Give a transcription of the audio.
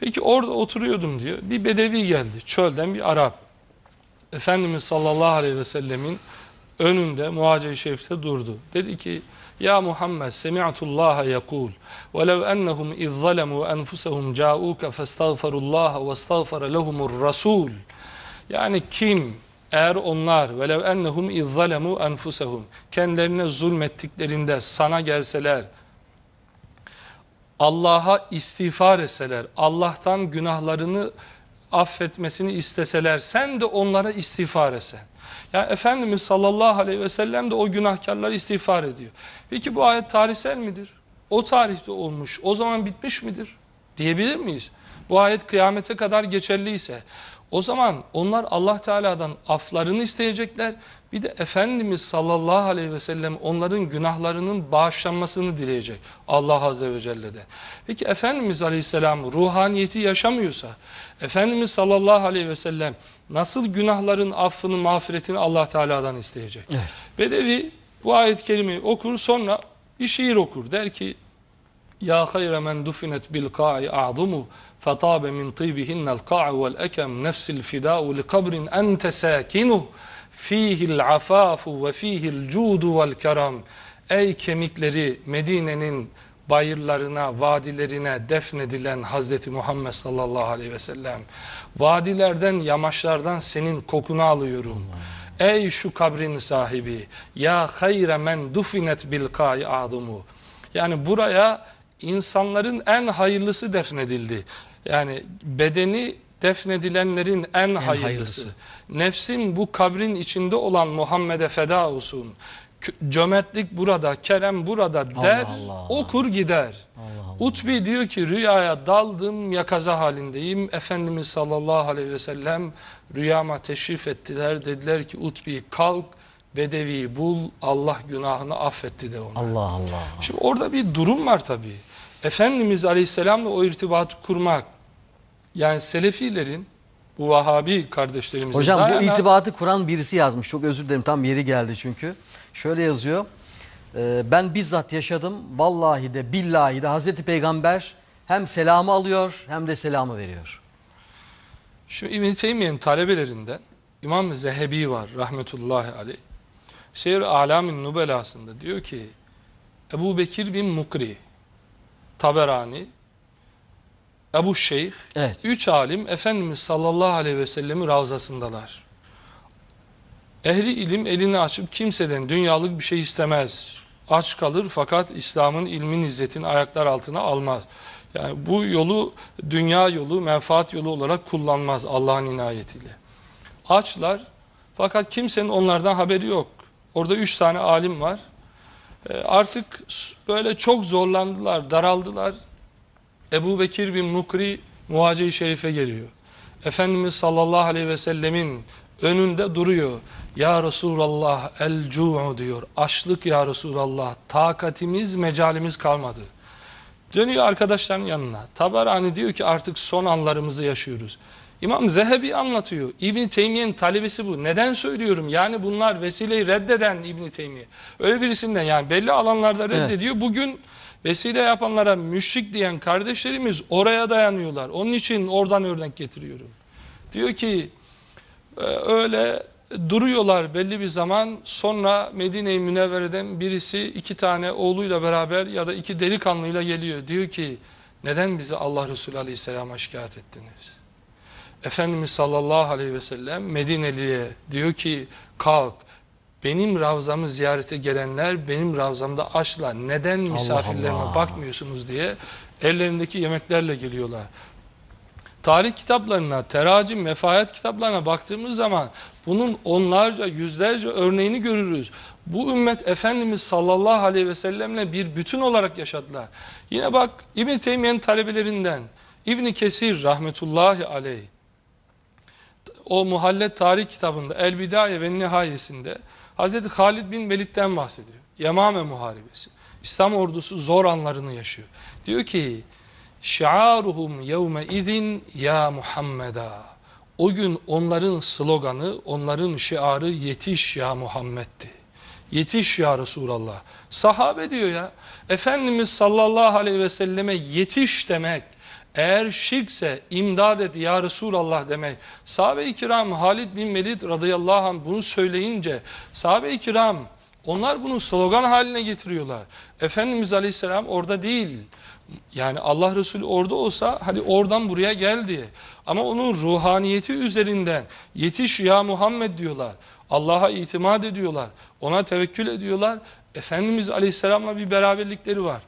Peki orada oturuyordum diyor. Bir bedevi geldi. Çölden bir Arap. Efendimiz sallallahu aleyhi ve sellemin önünde Muhacir-i Şerif'te durdu. Dedi ki Ya Muhammed semi'tullaha yekul velev ennehum iz zalemu enfusehum ca'uke festağfirullaha ve estağfara lehumur rasul yani kim eğer onlar velev ennehum iz zalemu enfusehum kendilerine zulmettiklerinde sana gelseler Allah'a istiğfar etseler, Allah'tan günahlarını affetmesini isteseler, sen de onlara istiğfar etsen. Yani Efendimiz sallallahu aleyhi ve sellem de o günahkarlara istiğfar ediyor. Peki bu ayet tarihsel midir? O tarihte olmuş, o zaman bitmiş midir? Diyebilir miyiz? Bu ayet kıyamete kadar geçerliyse, o zaman onlar Allah Teala'dan aflarını isteyecekler. Bir de Efendimiz sallallahu aleyhi ve sellem onların günahlarının bağışlanmasını dileyecek. Allah Azze ve Celle'de. Peki Efendimiz aleyhisselam ruhaniyeti yaşamıyorsa, Efendimiz sallallahu aleyhi ve sellem nasıl günahların affını, mağfiretini Allah Teala'dan isteyecek? Evet. Bedevi bu ayet kelimeyi okur sonra bir şiir okur. Der ki ya hayra men dufinet bil ka'i a'zumu fetabe min tibihinnel ka'u vel ekem nefsil fida'u li kabrin ente sakinuh. Fihil afafu ve fihil cudu vel keram. Ey kemikleri Medine'nin bayırlarına, vadilerine defnedilen Hazreti Muhammed sallallahu aleyhi ve sellem. Vadilerden, yamaçlardan senin kokunu alıyorum. Ey şu kabrin sahibi ya hayre men dufinet bil ka'i a'zumu. Yani buraya insanların en hayırlısı defnedildi. Yani bedeni defnedilenlerin en, hayırlısı. hayırlısı. Nefsin bu kabrin içinde olan Muhammed'e feda olsun. Cömertlik burada, kerem burada der, Allah. okur gider. Allah Allah. Utbi diyor ki rüyaya daldım yakaza halindeyim. Efendimiz sallallahu aleyhi ve sellem rüyama teşrif ettiler. Dediler ki Utbi kalk bedevi bul Allah günahını affetti de ona. Allah Allah. Şimdi orada bir durum var tabii. Efendimiz Aleyhisselam'la o irtibatı kurmak, yani Selefilerin, bu Vahabi kardeşlerimizin... Hocam bu itibatı kuran birisi yazmış. Çok özür dilerim tam yeri geldi çünkü. Şöyle yazıyor. Ee, ben bizzat yaşadım. Vallahi de billahi de Hazreti Peygamber hem selamı alıyor hem de selamı veriyor. Şimdi İbn-i Teymiye'nin talebelerinden İmam Zehebi var rahmetullahi aleyh. Seyir Alamin Nubelası'nda diyor ki Ebu Bekir bin Mukri, Taberani, Ebu Şeyh, Evet. üç alim Efendimiz sallallahu aleyhi ve sellemin ravzasındalar. Ehli ilim elini açıp kimseden dünyalık bir şey istemez. Aç kalır fakat İslam'ın ilmin izzetin ayaklar altına almaz. Yani bu yolu dünya yolu, menfaat yolu olarak kullanmaz Allah'ın inayetiyle. Açlar fakat kimsenin onlardan haberi yok. Orada üç tane alim var. E, Artık böyle çok zorlandılar, daraldılar. Ebu Bekir bin Mukri Muhacir-i Şerif'e geliyor. Efendimiz sallallahu aleyhi ve sellemin önünde duruyor. Ya Resulallah el cu'u diyor. Açlık ya Resulallah. Takatimiz, mecalimiz kalmadı. Dönüyor arkadaşların yanına. Tabarani diyor ki artık son anlarımızı yaşıyoruz. İmam Zehebi anlatıyor. İbn Teymiye'nin talebesi bu. Neden söylüyorum? Yani bunlar vesileyi reddeden İbn Teymiye. Öyle birisinden yani belli alanlarda reddediyor. Bugün vesile yapanlara müşrik diyen kardeşlerimiz oraya dayanıyorlar. Onun için oradan örnek getiriyorum. Diyor ki e, öyle duruyorlar belli bir zaman sonra Medine-i Münevvere'den birisi iki tane oğluyla beraber ya da iki delikanlıyla geliyor. Diyor ki neden bizi Allah Resulü Aleyhisselam'a şikayet ettiniz? Efendimiz sallallahu aleyhi ve sellem Medineli'ye diyor ki kalk benim ravzamı ziyarete gelenler benim ravzamda açlar. Neden misafirlerime Allah. bakmıyorsunuz diye ellerindeki yemeklerle geliyorlar. Tarih kitaplarına, teracim, mefayet kitaplarına baktığımız zaman bunun onlarca, yüzlerce örneğini görürüz. Bu ümmet Efendimiz sallallahu aleyhi ve sellemle bir bütün olarak yaşadılar. Yine bak İbn Teymiye'nin talebelerinden İbn Kesir rahmetullahi aleyh o Muhallet Tarih kitabında El Bidaye ve Nihayesinde Hazreti Halid bin Velid'den bahsediyor. Yemame Muharebesi. İslam ordusu zor anlarını yaşıyor. Diyor ki Şiaruhum yevme izin ya Muhammeda. O gün onların sloganı, onların şiarı yetiş ya Muhammed'di. Yetiş ya Resulallah. Sahabe diyor ya, Efendimiz sallallahu aleyhi ve selleme yetiş demek, Eğer şirkse imdad et ya Resulallah demek. Sahabe-i kiram Halid bin Velid radıyallahu anh bunu söyleyince sahabe-i kiram onlar bunu slogan haline getiriyorlar. Efendimiz aleyhisselam orada değil. Yani Allah Resulü orada olsa hadi oradan buraya gel diye. Ama onun ruhaniyeti üzerinden yetiş ya Muhammed diyorlar. Allah'a itimat ediyorlar. Ona tevekkül ediyorlar. Efendimiz Aleyhisselam'la bir beraberlikleri var.